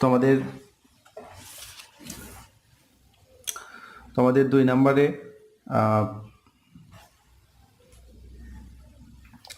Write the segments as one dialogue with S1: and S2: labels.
S1: তোমাদের তোমাদের দুই নম্বরে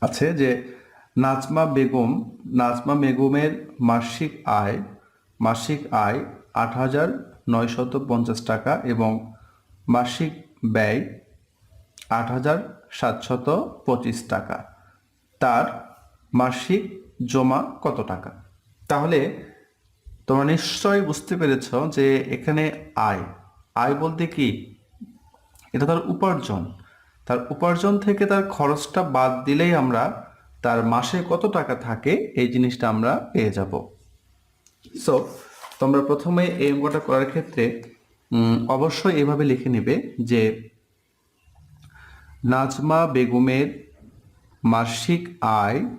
S1: আছে যে নাজমা বেগম, নাজমা বেগমের মাসিক আয় মাসিক আয় আট হাজার নয়শত পঞ্চাশ টাকা এবং মাসিক ব্যয় আট হাজার সাতশত পঁচিশ টাকা। তার মাসিক জমা কত টাকা? তাহলে তোমরা নিশ্চয়ই বুঝতে পেরেছ যে এখানে আয়। আয় বলতে কি? এটা তার উপার্জন। তার উপার্জন থেকে তার খরচটা বাদ দিলেই আমরা তার মাসে কত টাকা থাকে এই জিনিসটা আমরা পেয়ে যাব। সো তোমরা প্রথমে এই অঙ্কটা করার ক্ষেত্রে অবশ্যই এভাবে লিখে নেবে যে নাজমা বেগমের মাসিক আয়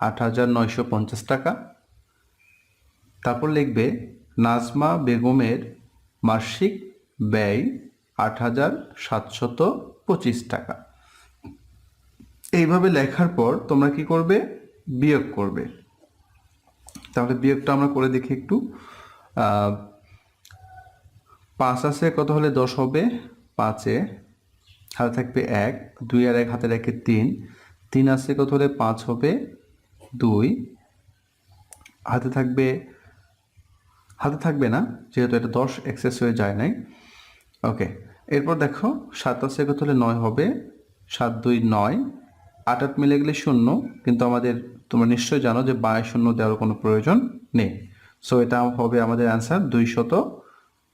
S1: আট হাজার নয়শো পঞ্চাশ টাকা তারপর লিখবে, নাজমা বেগমের মাসিক ব্যয় আট হাজার সাতশত পঁচিশ টাকা। এইভাবে লেখার পর তোমরা কি করবে? বিয়োগ করবে। তাহলে বিয়োগটা আমরা করে দেখি একটু। পাঁচ আছে কত হলে দশ হবে? পাঁচে হাতে থাকবে এক, দুই আর এক হাতে রেখে তিন। তিন আছে কত হলে পাঁচ হবে? দুই। হাতে থাকবে হাতে থাকবে না, যেহেতু এটা দশ এক্সেস হয়ে যায় নাই। ওকে এরপর দেখো, সাত আছে কত হলে নয় হবে। সাত, দুই, নয়, আট আট মিলে গেলে শূন্য, কিন্তু আমাদের, তোমরা নিশ্চয়ই জানো যে বায় শূন্য দেওয়ার কোনো প্রয়োজন নেই। সো এটা হবে আমাদের অ্যান্সার দুইশত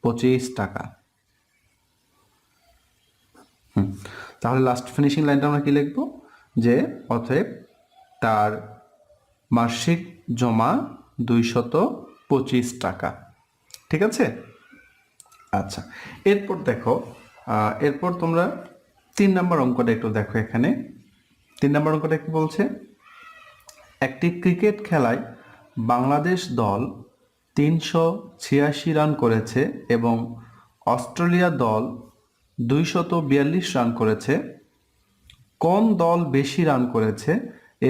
S1: পঁচিশ টাকা। তাহলে লাস্ট ফিনিশিং লাইনটা আমরা কি লিখব? যে অতএব তার মাসিক জমা দুইশত পঁচিশ টাকা। ঠিক আছে? আচ্ছা এরপর দেখো এরপর তোমরা তিন নম্বর অঙ্কটা একটু দেখো এখানে। তিন নম্বর অঙ্কটা কি বলছে? একটি ক্রিকেট খেলায় বাংলাদেশ দল তিনশো ছিয়াশি রান করেছে এবং অস্ট্রেলিয়া দল দুইশত বিয়াল্লিশ রান করেছে। কোন দল বেশি রান করেছে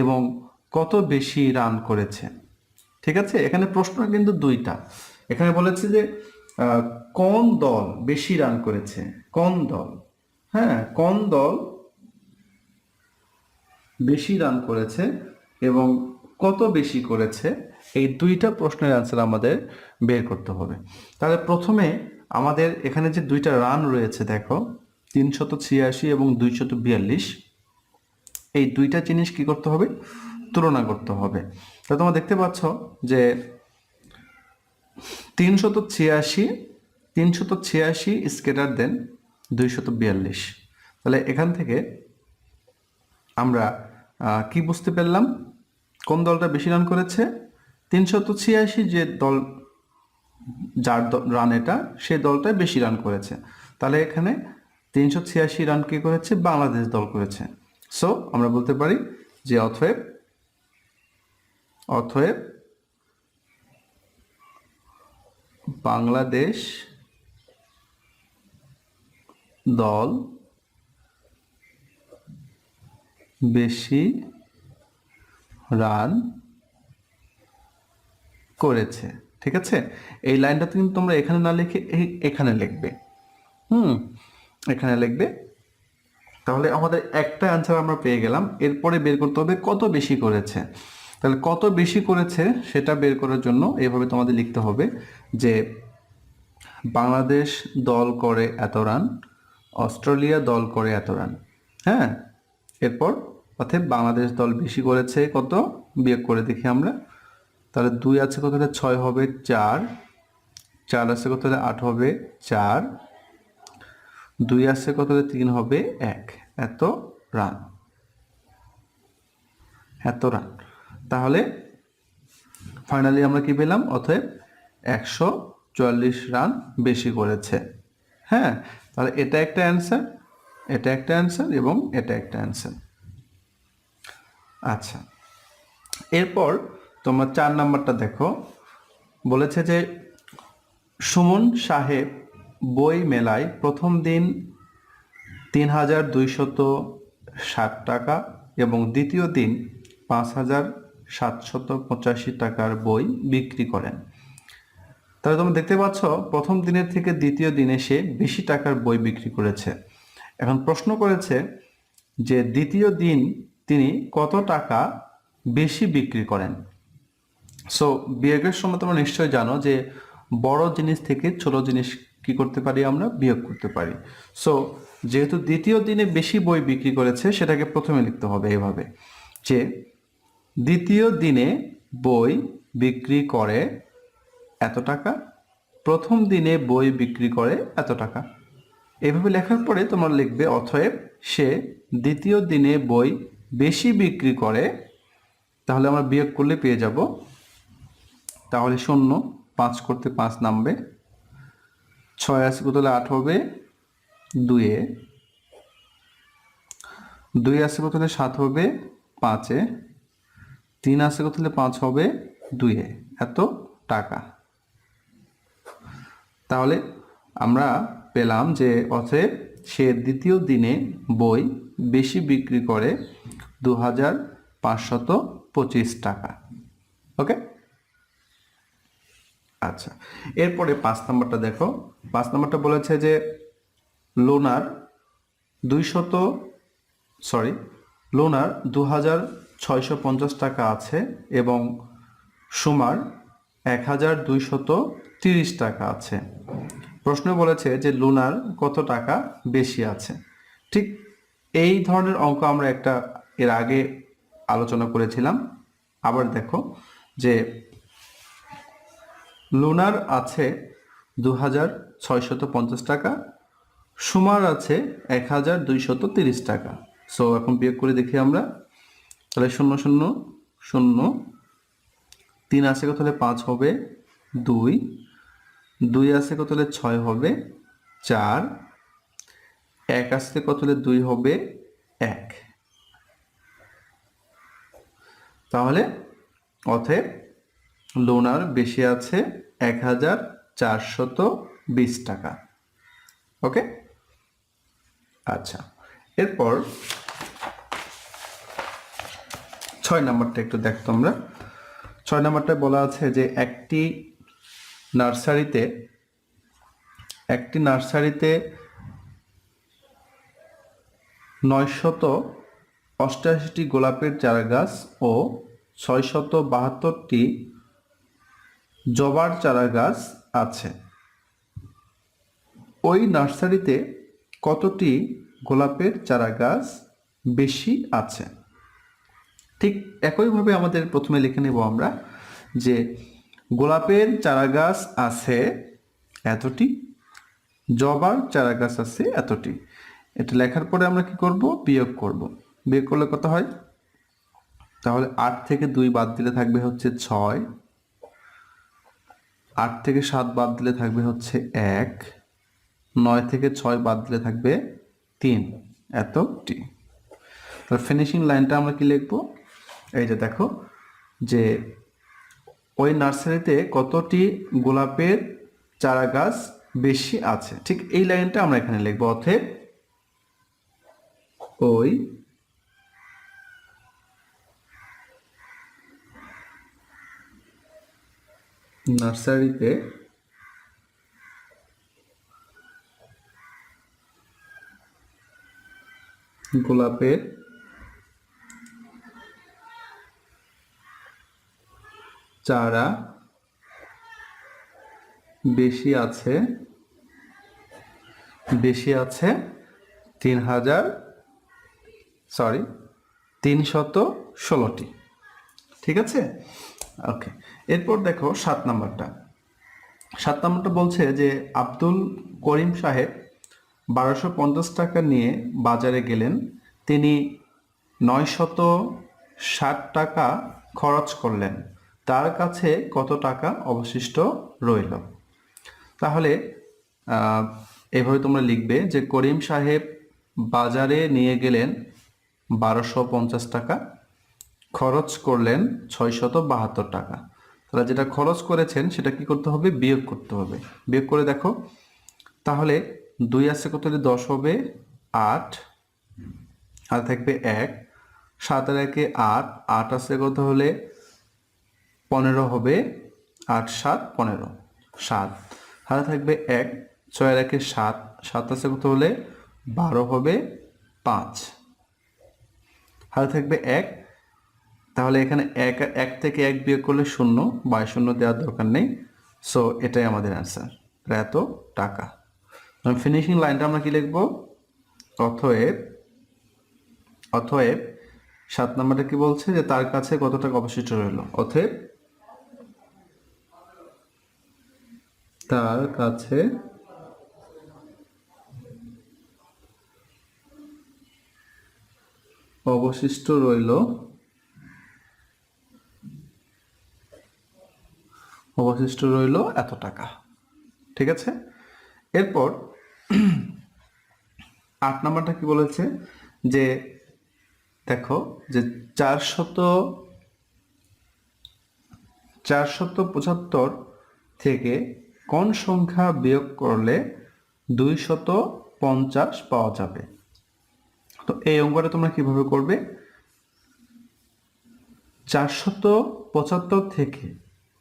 S1: এবং কত বেশি রান করেছে? ঠিক আছে? এখানে প্রশ্ন কিন্তু দুইটা। এখানে বলেছে যে কোন দল বেশি রান করেছে? কোন দল? হ্যাঁ কোন দল বেশি রান করেছে এবং কত বেশি করেছে? এই দুইটা প্রশ্নের অ্যান্সার আমাদের বের করতে হবে। তাহলে প্রথমে আমাদের এখানে যে দুইটা রান রয়েছে, দেখো, তিনশত ছিয়াশি এবং দুইশত বিয়াল্লিশ, এই দুইটা জিনিস কি করতে হবে? তুলনা করতে হবে। তা তোমরা দেখতে পাচ্ছ যে তিনশত ছিয়াশি তিনশত ছিয়াশি স্কেটার দেন দুইশত বিয়াল্লিশ। তাহলে এখান থেকে আমরা কি বুঝতে পারলাম? কোন দলটা বেশি রান করেছে? তিনশত ছিয়াশি যে দল, যার রান এটা, সে দলটাই বেশি রান করেছে। তাহলে এখানে তিনশো ছিয়াশি রান কি করেছে? বাংলাদেশ দল করেছে। সো আমরা বলতে পারি যে অথয়েব অথয়েব বাংলাদেশ দল বেশি রান করেছে, ঠিক আছে? এই লাইনটা কিন্তু তোমরা এখানে না লিখে এখানে লিখবে। হুম, এখানে লিখবে। তাহলে আমাদের একটা অ্যান্সার আমরা পেয়ে গেলাম। এরপরে বের করতে হবে কত বেশি করেছে। তাহলে কত বেশি করেছে সেটা বের করার জন্য এভাবে তোমাদের লিখতে হবে যে বাংলাদেশ দল করে এত রান, অস্ট্রেলিয়া দল করে এত রান হ্যাঁ? এরপর অর্থাৎ বাংলাদেশ দল বেশি করেছে কত? বিয়োগ করে দেখি আমরা। তাহলে দুই আছে কত? হলে ছয় হবে চার। চার আছে কত? হলে আট হবে চার। দুই আছে কত? হলে তিন হবে এক। এত রান। এত রান। তাহলে ফাইনালি আমরা কি পেলাম? অতএব একশো চুয়াল্লিশ রান বেশি করেছে। হ্যাঁ তাহলে এটা একটা অ্যান্সার, এটা একটা অ্যান্সার এবং এটা একটা অ্যান্সার। আচ্ছা এরপর তোমরা চার নাম্বারটা দেখো। বলেছে যে সুমন সাহেব বই মেলায় প্রথম দিন তিন হাজার দুইশত ষাট টাকা এবং দ্বিতীয় দিন পাঁচ হাজার সাতশত পঁচাশি টাকার বই বিক্রি করেন। তাহলে তোমরা দেখতে পাচ্ছ, প্রথম দিনের থেকে দ্বিতীয় দিনে সে বেশি টাকার বই বিক্রি করেছে। এখন প্রশ্ন করেছে যে দ্বিতীয় দিন তিনি কত টাকা বেশি বিক্রি করেন? সো বিয়োগের সময় তোমরা নিশ্চয়ই জানো যে বড় জিনিস থেকে ছোট জিনিস কি করতে পারি আমরা? বিয়োগ করতে পারি। সো যেহেতু দ্বিতীয় দিনে বেশি বই বিক্রি করেছে, সেটাকে প্রথমে লিখতে হবে এভাবে যে দ্বিতীয় দিনে বই বিক্রি করে এত টাকা? প্রথম দিনে বই বিক্রি করে এত টাকা। এভাবে লেখার পরে তোমরা লিখবে অথয়েব সে দ্বিতীয় দিনে বই বেশি বিক্রি করে, তাহলে আমরা বিয়োগ করলে পেয়ে যাব। তাহলে শূন্য, পাঁচ করতে পাঁচ নামবে। ছয় আছে কোথালে আট হবে দুয়ে দুই আছে কোথালে সাত হবে, পাঁচে তিন আছে কোথালে পাঁচ হবে? দুয়ে এত টাকা। তাহলে আমরা পেলাম যে অতএব সে দ্বিতীয় দিনে বই বেশি বিক্রি করে দু হাজার পাঁচশত পঁচিশ টাকা। ওকে? আচ্ছা এরপরে পাঁচ নম্বরটা দেখো। পাঁচ নম্বরটা বলেছে যে লোনার দুইশত, সরি, লোনার দু হাজার ছয়শো পঞ্চাশ টাকা আছে এবং সুমার এক হাজার দুইশত তিরিশ টাকা আছে। প্রশ্ন বলেছে যে লুনার কত টাকা বেশি আছে? ঠিক এই ধরনের অঙ্ক আমরা একটা এর আগে আলোচনা করেছিলাম। আবার দেখো যে লুনার আছে দু হাজার ছয়শত পঞ্চাশ টাকা, সুমার আছে এক হাজার দুইশত তিরিশ টাকা। সো এখন বিয়োগ করে দেখি আমরা। তাহলে শূন্য শূন্য শূন্য। তিন আছে কত হলে পাঁচ হবে? দুই। দুই আছে কত হলে ছয় হবে? চার। এক আসতে কত হলে দুই হবে? এক। তাহলে অতএব লোনার বেশি আছে এক হাজার চারশত বিশ টাকা। ওকে আচ্ছা। এরপর ছয় নাম্বারটা একটু দেখতো আমরা ছয় নাম্বারটায় বলা আছে যে একটি নার্সারিতে একটি নার্সারিতে নয়শত অষ্টাশিটি গোলাপের চারা গাছ ও ছয়শত বাহাত্তরটি জবার চারা গাছ আছে। ওই নার্সারিতে কতটি গোলাপের চারা গাছ বেশি আছে? ঠিক একইভাবে আমাদের প্রথমে লিখে নেব আমরা যে গোলাপের চারা গাছ আছে এতটি, জবার চারা গাছ আছে এতটি। এটা লেখার পরে আমরা কি করব? বিয়োগ করব। বিয়োগ করলে কত হয়? তাহলে আট থেকে দুই বাদ দিলে থাকবে হচ্ছে ছয়। আট থেকে সাত বাদ দিলে থাকবে হচ্ছে এক। নয় থেকে ছয় বাদ দিলে থাকবে তিন। এতটি। তাহলে ফিনিশিং লাইনটা আমরা কি লিখব? এই যে দেখো, যে ওই নার্সারিতে কতটি গোলাপের চারা গাছ বেশি আছে? ঠিক এই লাইনটা আমরা এখানে লিখব। অথব ওই নার্সারিতে গোলাপের চারা বেশি আছে বেশি আছে তিন হাজার সরি তিনশত ষোলোটি। ঠিক আছে? ওকে এরপর দেখো সাত নাম্বারটা। সাত নাম্বারটা বলছে যে আব্দুল করিম সাহেব বারোশো পঞ্চাশ টাকা নিয়ে বাজারে গেলেন। তিনি নয়শত ষাট টাকা খরচ করলেন। তার কাছে কত টাকা অবশিষ্ট রইল? তাহলে এভাবে তোমরা লিখবে যে করিম সাহেব বাজারে নিয়ে গেলেন বারোশো পঞ্চাশ টাকা, খরচ করলেন ছয়শত বাহাত্তর টাকা। তাহলে যেটা খরচ করেছেন, সেটা কি করতে হবে? বিয়োগ করতে হবে। বিয়োগ করে দেখো, তাহলে দুই আছে কত দশ হবে? আট। আর থাকবে এক। সাত আর একে আট। আট আছে কত হলে পনেরো হবে আট, সাত, পনেরো। সাত। হাতে থাকবে এক, ছয় একে সাত। সাত আছে কত হলে? বারো হবে পাঁচ। হাতে থাকবে এক। তাহলে এখানে এক এক থেকে এক বিয়োগ করলে শূন্য। বা শূন্য দেওয়ার দরকার নেই। সো এটাই আমাদের অ্যান্সার। এত টাকা। ফিনিশিং লাইনটা আমরা কি লিখব? অথয়েব অথয়েব সাত নম্বরটা কি বলছে? যে তার কাছে কত টাকা অবশিষ্ট রইল? অথয়েব তার কাছে অবশিষ্ট রইল। অবশিষ্ট রইল এত টাকা। ঠিক আছে? এরপর আট নাম্বারটা কি বলেছে? যে দেখো, যে চারশত চারশত পঁচাত্তর থেকে কোন সংখ্যা বিয়োগ করলে দুইশত পঞ্চাশ পাওয়া যাবে? তো এই অঙ্কটা তোমরা কীভাবে করবে? চারশত পঁচাত্তর থেকে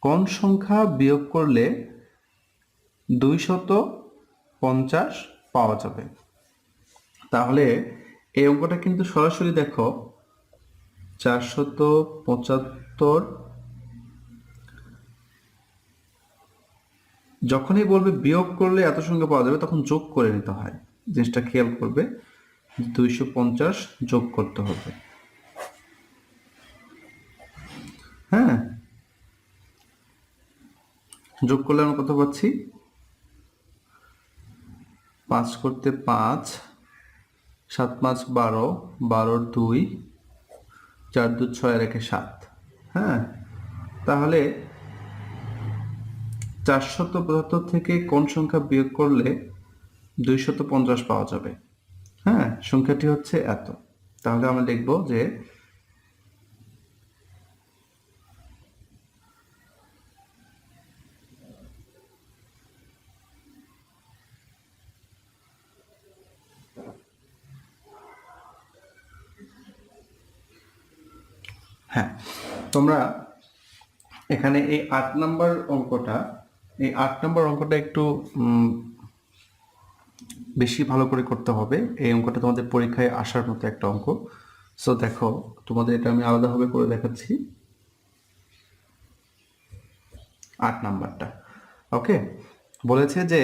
S1: কোন সংখ্যা বিয়োগ করলে দুইশত পঞ্চাশ পাওয়া যাবে? তাহলে এই অঙ্কটা কিন্তু সরাসরি দেখো, চারশত পঁচাত্তর যখনই বলবে বিয়োগ করলে এত সংখ্যা পাওয়া যাবে, তখন যোগ করে নিতে হয়। জিনিসটা খেয়াল করবে, দুইশো পঞ্চাশ যোগ করতে হবে। হ্যাঁ? যোগ করলে আমরা কত পাচ্ছি? পাঁচ করতে পাঁচ, সাত পাঁচ বারো বারোর দুই, চার দু ছয় রেখে সাত। হ্যাঁ? তাহলে চারশত পঁচাত্তর থেকে কোন সংখ্যা বিয়োগ করলে দুইশত পঞ্চাশ পাওয়া যাবে? হ্যাঁ সংখ্যাটি হচ্ছে এত। তাহলে আমরা লিখব যে হ্যাঁ তোমরা এখানে এই আট নম্বর অঙ্কটা এই আট নম্বর অঙ্কটা একটু বেশি ভালো করে করতে হবে। এই অঙ্কটা তোমাদের পরীক্ষায় আসার মতো একটা অঙ্ক। সো দেখো, তোমাদের এটা আমি আলাদাভাবে করে দেখাচ্ছি। আট নাম্বারটা, ওকে? বলেছে যে,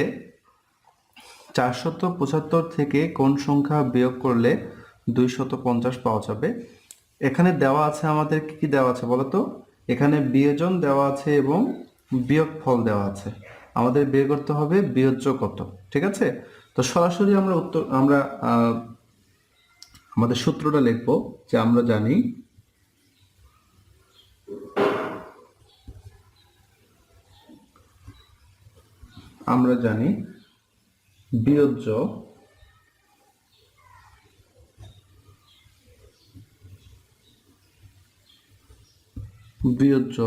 S1: চারশত পঁচাত্তর থেকে কোন সংখ্যা বিয়োগ করলে দুইশত পঞ্চাশ পাওয়া যাবে? এখানে দেওয়া আছে আমাদের কি কি দেওয়া আছে বলো তো? এখানে বিয়োজন দেওয়া আছে এবং বিয়োগ ফল দেওয়া আছে। আমাদের বের করতে হবে বিয়োজ্য কত, ঠিক আছে? তো সরাসরি আমরা উত্তর, আমরা আমাদের সূত্রটা লিখব যে আমরা জানি আমরা জানি বিয়োজ্য বিয়োজ্য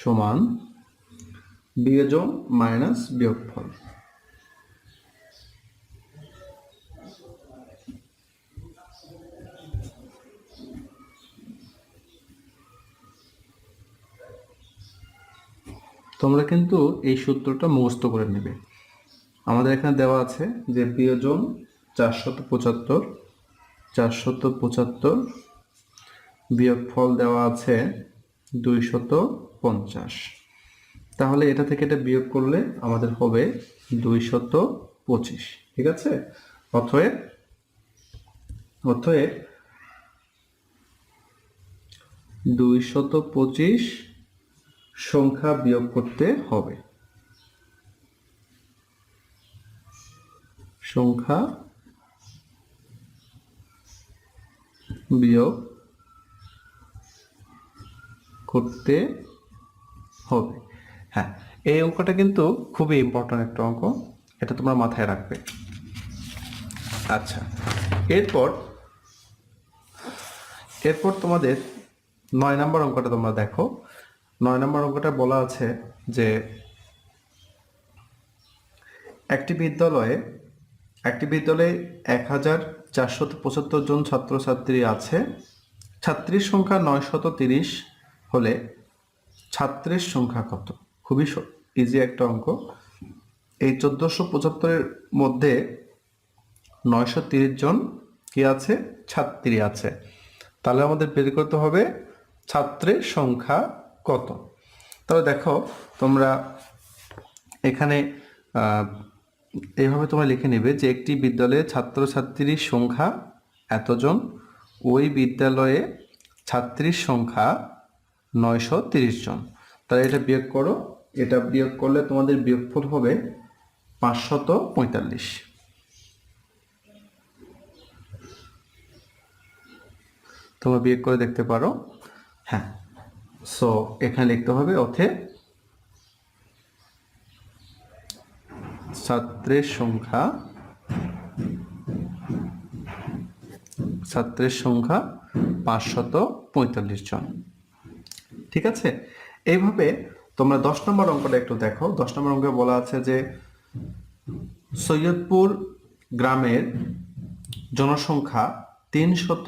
S1: সমান বিয়োজন মাইনাস বিয়োগফল। তোমরা কিন্তু এই সূত্রটা মুখস্থ করে নেবে। আমাদের এখানে দেওয়া আছে যে বিয়োজন চারশত পঁচাত্তর চারশত পঁচাত্তর বিয়োগফল দেওয়া আছে দুইশত পঞ্চাশ। তাহলে এটা থেকে এটা বিয়োগ করলে আমাদের হবে দুইশত পঁচিশ, ঠিক আছে? অথয়েব অথয়েব দুইশত পঁচিশ সংখ্যা বিয়োগ করতে হবে। সংখ্যা বিয়োগ করতে হবে। হ্যাঁ এই অঙ্কটা কিন্তু খুবই ইম্পর্ট্যান্ট একটা অঙ্ক। এটা তোমরা মাথায় রাখবে। আচ্ছা এরপর এরপর তোমাদের নয় নম্বর অঙ্কটা তোমরা দেখো। নয় নম্বর অঙ্কটা বলা আছে যে একটি বিদ্যালয়ে একটি বিদ্যালয়ে এক হাজার চারশত পঁচাত্তর জন ছাত্রছাত্রী আছে। ছাত্রীর সংখ্যা নয়শত তিরিশ হলে ছাত্রের সংখ্যা কত? খুবই ইজি একটা অঙ্ক। এই চোদ্দোশো পঁচাত্তরের মধ্যে নয়শো তিরিশ জন কি আছে? ছাত্রী আছে। তাহলে আমাদের বের করতে হবে ছাত্রের সংখ্যা কত? তাহলে দেখো, তোমরা এখানে এইভাবে তোমরা লিখে নেবে যে একটি বিদ্যালয়ে ছাত্রছাত্রীর সংখ্যা এতজন, ওই বিদ্যালয়ে ছাত্রীর সংখ্যা নয়শো জন। তাহলে এটা বিয়োগ করো এটা বিয়োগ করলে তোমাদের বিয়োগফল হবে পাঁচশত পঁয়তাল্লিশ। তোমরা বিয়োগ করে দেখতে পারো। হ্যাঁ সো এখানে লিখতে হবে অথে ছাত্রের সংখ্যা ছাত্রের সংখ্যা পাঁচশত পঁয়তাল্লিশ জন। ঠিক আছে? এইভাবে তোমরা দশ নম্বর অঙ্কটা একটু দেখো। দশ নম্বর অঙ্কে বলা আছে যে সৈয়দপুর গ্রামের জনসংখ্যা তিন শত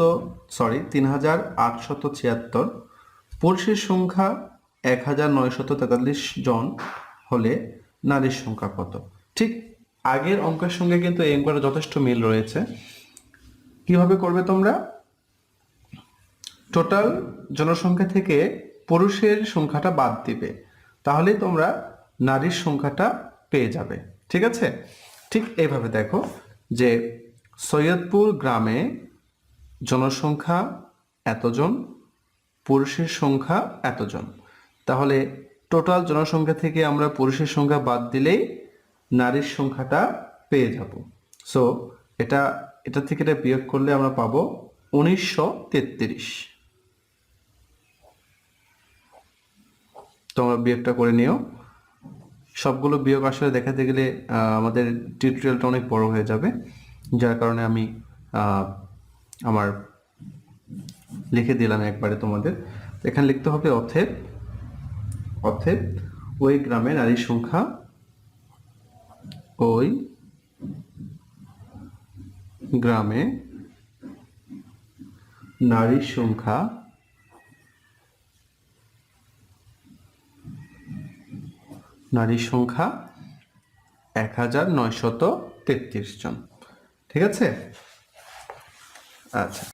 S1: সরি তিন হাজার আটশত ছিয়াত্তর। পুরুষের সংখ্যা এক হাজার নয়শত তেতাল্লিশ জন হলে নারীর সংখ্যা কত? ঠিক আগের অঙ্কের সঙ্গে কিন্তু এই অঙ্কটা যথেষ্ট মিল রয়েছে। কীভাবে করবে তোমরা? টোটাল জনসংখ্যা থেকে পুরুষের সংখ্যাটা বাদ দিবে। তাহলে তোমরা নারীর সংখ্যাটা পেয়ে যাবে। ঠিক আছে? ঠিক এইভাবে দেখো যে সৈয়দপুর গ্রামে জনসংখ্যা এতজন, পুরুষের সংখ্যা এতজন। তাহলে টোটাল জনসংখ্যা থেকে আমরা পুরুষের সংখ্যা বাদ দিলেই নারীর সংখ্যাটা পেয়ে যাব। সো এটা এটা থেকে এটা বিয়োগ করলে আমরা পাবো উনিশশো তেত্রিশ। তোমরা বিয়োগটা করে নিও। সবগুলো বিয়োগ আসলে দেখাতে গেলে আমাদের টিউটোরিয়ালটা অনেক বড় হয়ে যাবে। যার কারণে আমি আমার লিখে দিলাম একবারে তোমাদের। এখানে লিখতে হবে অথেব। অথেব ওই গ্রামে নারীর সংখ্যা ওই গ্রামে নারীর সংখ্যা নারীর সংখ্যা এক হাজার নয়শত তেত্রিশ জন। ঠিক আছে? আচ্ছা।